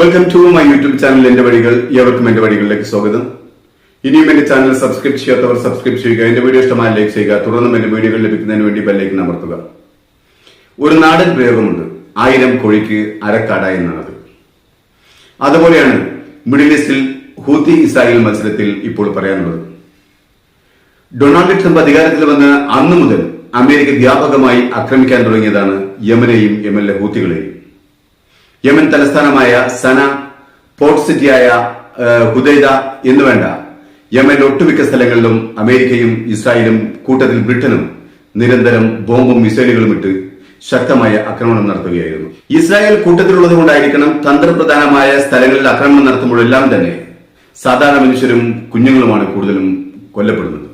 Welcome to my YouTube channel എന്റെ വഴികൾ ഏവർക്കും എന്റെ വഴികളിലേക്ക് സ്വാഗതം. ഇനിയും എന്റെ ചാനൽ സബ്സ്ക്രൈബ് ചെയ്യാത്തവർ സബ്സ്ക്രൈബ് ചെയ്യുക എന്റെ വീഡിയോ ഇഷ്ടമായി ലൈക്ക് ചെയ്യുക തുടർന്നും എന്റെ വീഡിയോകൾ ലഭിക്കുന്നതിന് വേണ്ടി ബെല്ലേക്ക് അമർത്തുക. ഒരു നാടൻ പ്രയോഗമുണ്ട് ആയിരം കോഴിക്ക് അരക്കാട എന്നുള്ളത് അതുപോലെയാണ് മിഡിൽ ഈസ്റ്റിൽ ഹൂത്തി ഇസ്രായേൽ മത്സരത്തിൽ ഇപ്പോൾ പറയാനുള്ളത്. ഡൊണാൾഡ് ട്രംപ് അധികാരത്തിൽ വന്ന് അന്നു മുതൽ അമേരിക്ക വ്യാപകമായി ആക്രമിക്കാൻ തുടങ്ങിയതാണ് യമനെയും യമനിലെ ഹൂത്തികളെയും. യമൻ തലസ്ഥാനമായ സന പോർട്ട് സിറ്റിയായ ഹുദൈദ എന്നുവേണ്ട. യമൻ ഒട്ടുമിക്ക സ്ഥലങ്ങളിലും അമേരിക്കയും ഇസ്രായേലും കൂട്ടത്തിൽ ബ്രിട്ടനും നിരന്തരം ബോംബും മിസൈലുകളും ഇട്ട് ശക്തമായ ആക്രമണം നടത്തുകയായിരുന്നു. ഇസ്രായേൽ കൂട്ടത്തിലുള്ളത് കൊണ്ടായിരിക്കണം തന്ത്രപ്രധാനമായ സ്ഥലങ്ങളിൽ ആക്രമണം നടത്തുമ്പോഴെല്ലാം തന്നെ സാധാരണ മനുഷ്യരും കുഞ്ഞുങ്ങളുമാണ് കൂടുതലും കൊല്ലപ്പെടുന്നത്.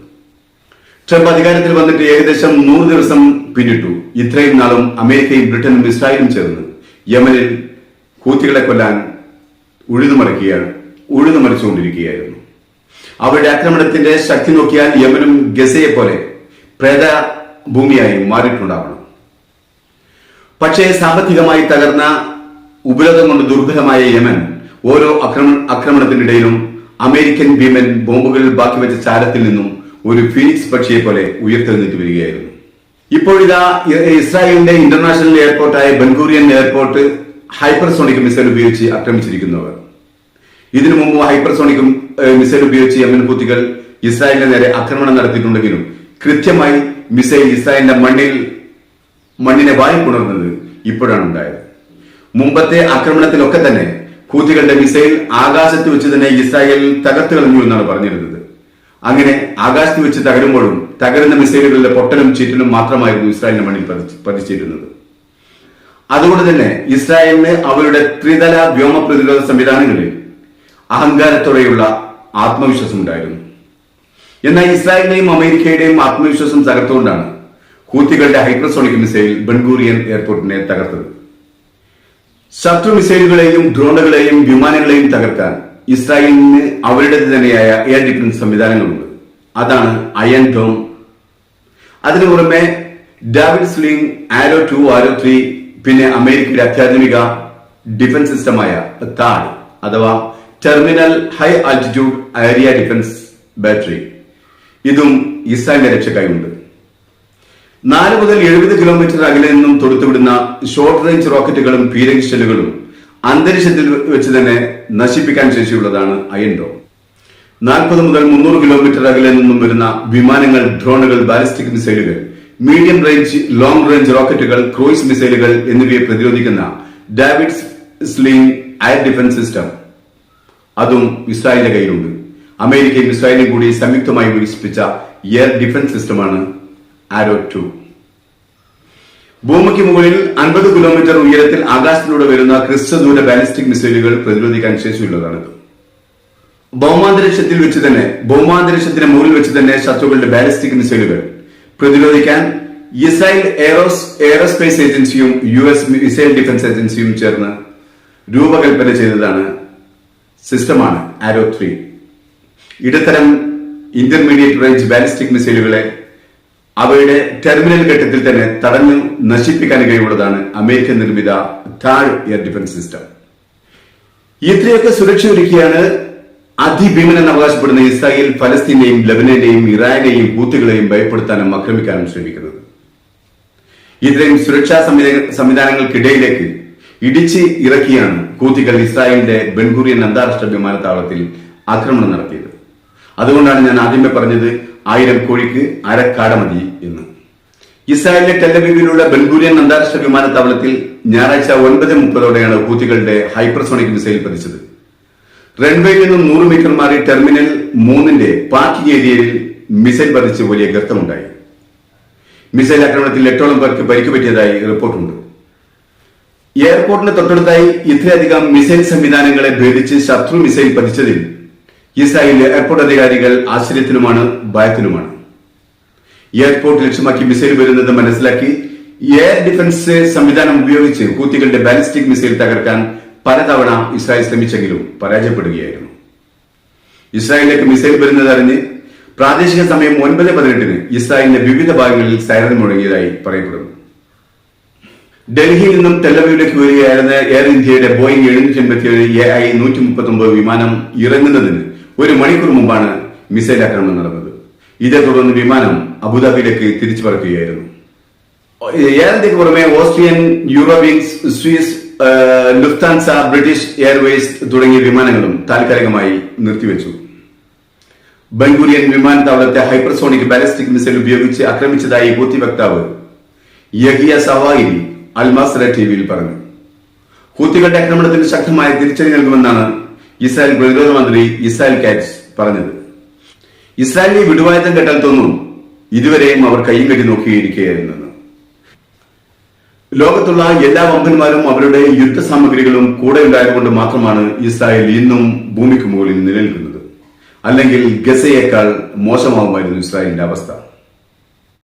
ട്രംപ് അധികാരത്തിൽ വന്നിട്ട് ഏകദേശം നൂറ് ദിവസം പിന്നിട്ടു. ഇത്രയും നാളും അമേരിക്കയും ബ്രിട്ടനും ഇസ്രായേലും ചേർന്ന് യമനിൽ ഹൂത്തികളെ കൊല്ലാൻ ഉഴുതുമറിക്കുകയാണ് ഉഴുതുമറിച്ചുകൊണ്ടിരിക്കുകയായിരുന്നു അവരുടെ ആക്രമണത്തിന്റെ ശക്തി നോക്കിയാൽ യമനും ഗസയെ പോലെ പ്രേത ഭൂമിയായി മാറിയിട്ടുണ്ടാവണം. പക്ഷേ സാമ്പത്തികമായി തകർന്ന ഉപരോധം കൊണ്ട് ദുർബലമായ യമൻ ഓരോ ആക്രമണ ആക്രമണത്തിനിടയിലും അമേരിക്കൻ ഭീമൻ ബോംബുകളിൽ ബാക്കി വെച്ച ചാരത്തിൽ നിന്നും ഒരു ഫീനിക്സ് പക്ഷിയെ പോലെ ഉയർത്തെഴുന്നേറ്റ് വരികയായിരുന്നു. ഇപ്പോഴിതാ ഇസ്രായേലിന്റെ international എയർപോർട്ടായ Ben Gurion airport hypersonic missile ഉപയോഗിച്ച് ആക്രമിച്ചിരിക്കുന്നവർ. ഇതിനു മുമ്പ് ഹൈപ്പർസോണിക് മിസൈൽ ഉപയോഗിച്ച് യമൻ ഹൂത്തികൾ ഇസ്രായേലിന് നേരെ ആക്രമണം നടത്തിയിട്ടുണ്ടെങ്കിലും കൃത്യമായി മിസൈൽ ഇസ്രായേലിന്റെ മണ്ണിൽ മണ്ണിനെ വാരിപ്പുണർന്നത് ഇപ്പോഴാണ് ഉണ്ടായത്. മുമ്പത്തെ ആക്രമണത്തിലൊക്കെ തന്നെ ഹൂത്തികളുടെ മിസൈൽ ആകാശത്ത് വെച്ച് തന്നെ ഇസ്രായേൽ തകർത്ത് കളഞ്ഞു എന്നാണ് പറഞ്ഞിരുന്നത്. അങ്ങനെ ആകാശത്ത് വെച്ച് തകരുമ്പോഴും തകരുന്ന മിസൈലുകളുടെ പൊട്ടലും ചീറ്റലും മാത്രമായിരുന്നു ഇസ്രായേലിന്റെ മണ്ണിൽ പതിച്ചിരുന്നത്. അതുകൊണ്ട് തന്നെ ഇസ്രായേലിന് അവരുടെ ത്രിതല വ്യോമ പ്രതിരോധ സംവിധാനങ്ങളിൽ അഹങ്കാരത്തോടെയുള്ള ആത്മവിശ്വാസം ഉണ്ടായിരുന്നു. എന്നാൽ ഇസ്രായേലിന്റെയും അമേരിക്കയുടെയും ആത്മവിശ്വാസം തകർത്തുകൊണ്ടാണ് ഹൂത്തികളുടെ ഹൈപ്രസോണിക് മിസൈൽ ബൻഗൂറിയൻ എയർപോർട്ടിനെ തകർത്തത്. ശത്രു മിസൈലുകളെയും ഡ്രോണുകളെയും വിമാനങ്ങളെയും തകർക്കാൻ ഇസ്രായേലിന് അവരുടേത് തന്നെയായ എയർ ഡിഫൻസ് സംവിധാനങ്ങളുണ്ട്. അതാണ് അയൺ ഡോം. അതിനു പുറമെ David Sling Arrow two Arrow three പിന്നെ അമേരിക്കയുടെ അത്യാധുനിക ഡിഫൻസ് സിസ്റ്റമായ താഡ് അഥവാ terminal high altitude area defence battery. ഇതും ഇസ്രായേലിന്റെ രക്ഷക്കായി ഉണ്ട് നാല് മുതൽ എഴുപത് കിലോമീറ്റർ അകലെ നിന്നും തൊടുത്തുവിടുന്ന ഷോർട്ട് റേഞ്ച് റോക്കറ്റുകളും പീരങ്കി ഷെല്ലുകളും അന്തരീക്ഷത്തിൽ വെച്ച് തന്നെ നശിപ്പിക്കാൻ ശേഷിയുള്ളതാണ് അയൺ ഡോം നാൽപ്പത് മുതൽ മുന്നൂറ് കിലോമീറ്റർ അകലെ നിന്നും വരുന്ന വിമാനങ്ങൾ ഡ്രോണുകൾ ബാലിസ്റ്റിക് മിസൈലുകൾ മീഡിയം റേഞ്ച് ലോങ് റേഞ്ച് റോക്കറ്റുകൾ ക്രൂയിസ് മിസൈലുകൾ എന്നിവയെ പ്രതിരോധിക്കുന്ന David Sling air defence system. അതും ഇസ്രായേലിന്റെ കയ്യിലുണ്ട്. അമേരിക്കയും ഇസ്രായേലും കൂടി സംയുക്തമായി വികസിപ്പിച്ച എയർ ഡിഫൻസ് സിസ്റ്റമാണ് ആരോ ടു. ഭൂമിക്ക് മുകളിൽ അൻപത് കിലോമീറ്റർ ഉയരത്തിൽ ആകാശത്തിലൂടെ വരുന്ന ക്രിസ്തദൂര ബാലിസ്റ്റിക് മിസൈലുകൾ പ്രതിരോധിക്കാൻ ശേഷിയുള്ളതാണിത് ഭൗമാന്തരീക്ഷത്തിൽ വെച്ച് തന്നെ ഭൗമാന്തരീക്ഷത്തിന് മുകളിൽ വെച്ച് തന്നെ ശത്രുക്കളുടെ ബാലിസ്റ്റിക് മിസൈലുകൾ. പ്രതിരോധിക്കാൻ ഇസ്രായേൽ എയറോസ് എയറോസ്പേസ് ഏജൻസിയും യു എസ് മിസൈൽ ഡിഫൻസ് ഏജൻസിയും ചേർന്ന് രൂപകൽപ്പന ചെയ്തതാണ് സിസ്റ്റമാണ് ആരോ ത്രീ. ഇടത്തരം ഇന്റർമീഡിയറ്റ് റേഞ്ച് ബാലിസ്റ്റിക് മിസൈലുകളെ അവയുടെ ടെർമിനൽ ഘട്ടത്തിൽ തന്നെ തടഞ്ഞു നശിപ്പിക്കാൻ കഴിവുള്ളതാണ് അമേരിക്കൻ നിർമ്മിത താഴ് എയർ ഡിഫൻസ് സിസ്റ്റം. ഇത്രയൊക്കെ സുരക്ഷ ഒരുക്കിയാണ് അതിഭീമനെന്ന് അവകാശപ്പെടുന്ന ഇസ്രായേൽ ഫലസ്തീനെയും ലബനന്റെയും ഇറാനെയും ഹൂത്തുകളെയും ഭയപ്പെടുത്താനും ആക്രമിക്കാനും ശ്രമിക്കുന്നത്. ഇത്രയും സുരക്ഷാ സംവിധാന- സംവിധാനങ്ങൾക്കിടയിലേക്ക് ഇടിച്ച് ഇറക്കിയാണ് കൂത്തികൾ ഇസ്രായേലിന്റെ ബെൻഗുറിയൻ അന്താരാഷ്ട്ര വിമാനത്താവളത്തിൽ ആക്രമണം നടത്തിയത്. അതുകൊണ്ടാണ് ഞാൻ ആദ്യമേ പറഞ്ഞത് ആയിരം കോഴിക്ക് അരക്കാട മതി എന്ന്. ഇസ്രായേലിലെ ടെലവീവിലുള്ള ബെൻഗുരിയൻ അന്താരാഷ്ട്ര വിമാനത്താവളത്തിൽ ഞായറാഴ്ച ഒൻപത് മുപ്പതോടെയാണ് ഹൂത്തികളുടെ ഹൈപ്പർസോണിക് മിസൈൽ പതിച്ചത്. റൺവേയിൽ നിന്നും നൂറ് മീറ്റർ മാറി ടെർമിനൽ മൂന്നിന്റെ പാർക്കിംഗ് ഏരിയയിൽ മിസൈൽ പതിച്ച് വലിയ ഗർത്തമുണ്ടായി. മിസൈൽ ആക്രമണത്തിൽ എട്ടോളം പേർക്ക് പരിക്ക് പറ്റിയതായി റിപ്പോർട്ടുണ്ട്. എയർപോർട്ടിന് തൊട്ടടുത്തായി ഇത്രയധികം മിസൈൽ സംവിധാനങ്ങളെ ഭേദിച്ച് ശത്രു മിസൈൽ പതിച്ചതിൽ ഇസ്രായേൽ എയർപോർട്ട് അധികാരികൾ ആശ്ചര്യത്തിലുമാണ് ഭയത്തിലുമാണ്. എയർപോർട്ട് ലക്ഷ്യമാക്കി മിസൈൽ വരുന്നത് മനസ്സിലാക്കി എയർ ഡിഫൻസ് സംവിധാനം ഉപയോഗിച്ച് ഹൂത്തികളുടെ ബാലിസ്റ്റിക് മിസൈൽ തകർക്കാൻ പലതവണ ഇസ്രായേൽ ശ്രമിച്ചെങ്കിലും പരാജയപ്പെടുകയായിരുന്നു. ഇസ്രായേലിലേക്ക് മിസൈൽ വരുന്നതറിഞ്ഞ് പ്രാദേശിക സമയം ഒൻപത് പതിനെട്ടിന് ഇസ്രായേലിന്റെ വിവിധ ഭാഗങ്ങളിൽ സൈറൻ മുഴങ്ങിയതായി പറയപ്പെടുന്നു. ഡൽഹിയിൽ നിന്നും തെല്ലവയിലേക്ക് വരികയായിരുന്ന എയർ ഇന്ത്യയുടെ ബോയിങ് എഴുന്നൂറ്റി എൺപത്തിയേഴ് എ ഐ നൂറ്റി മുപ്പത്തി വിമാനം ഇറങ്ങുന്നതിന് ഒരു മണിക്കൂർ മുമ്പാണ് മിസൈൽ ആക്രമണം നടന്നത്. ഇതേ തുടർന്ന് വിമാനം അബുദാബിയിലേക്ക് തിരിച്ചു പറക്കുകയായിരുന്നു എയർ ഇന്ത്യയ്ക്ക് പുറമെ Austrian European Swiss Lufthansa British Airways തുടങ്ങിയ വിമാനങ്ങളും താൽക്കാലികമായി നിർത്തിവെച്ചു. ബംഗൂരിയൻ വിമാനത്താവളത്തെ ഹൈപ്പർസോണിക് ബാലിസ്റ്റിക് മിസൈൽ ഉപയോഗിച്ച് ആക്രമിച്ചതായി ഹൂത്തി വക്താവ് യഹിയ സവായിരി അൽമാസറ ടിവിയിൽ പറഞ്ഞു. ഹൂത്തികളുടെ ആക്രമണത്തിന് ശക്തമായ തിരിച്ചടി നൽകുമെന്നാണ് ഇസ്രായേൽ പ്രതിരോധ മന്ത്രി ഇസ്രായേൽ കാറ്റ്സ് പറഞ്ഞത്. ഇസ്രായേലിനെ വിടുവായത്തം കെട്ടാൻ തോന്നും. ഇതുവരെയും അവർ കൈയും കെട്ടി നോക്കിയിരിക്കുകയായിരുന്നെന്ന് ലോകത്തുള്ള എല്ലാ വമ്പന്മാരും അവരുടെ യുദ്ധ സാമഗ്രികളും കൂടെ ഉണ്ടായതുകൊണ്ട് മാത്രമാണ് ഇസ്രായേൽ ഇന്നും ഭൂമിക്ക് മുകളിൽ നിലനിൽക്കുന്നത്. അല്ലെങ്കിൽ ഗസയേക്കാൾ മോശമാകുമായിരുന്നു ഇസ്രായേലിന്റെ അവസ്ഥ.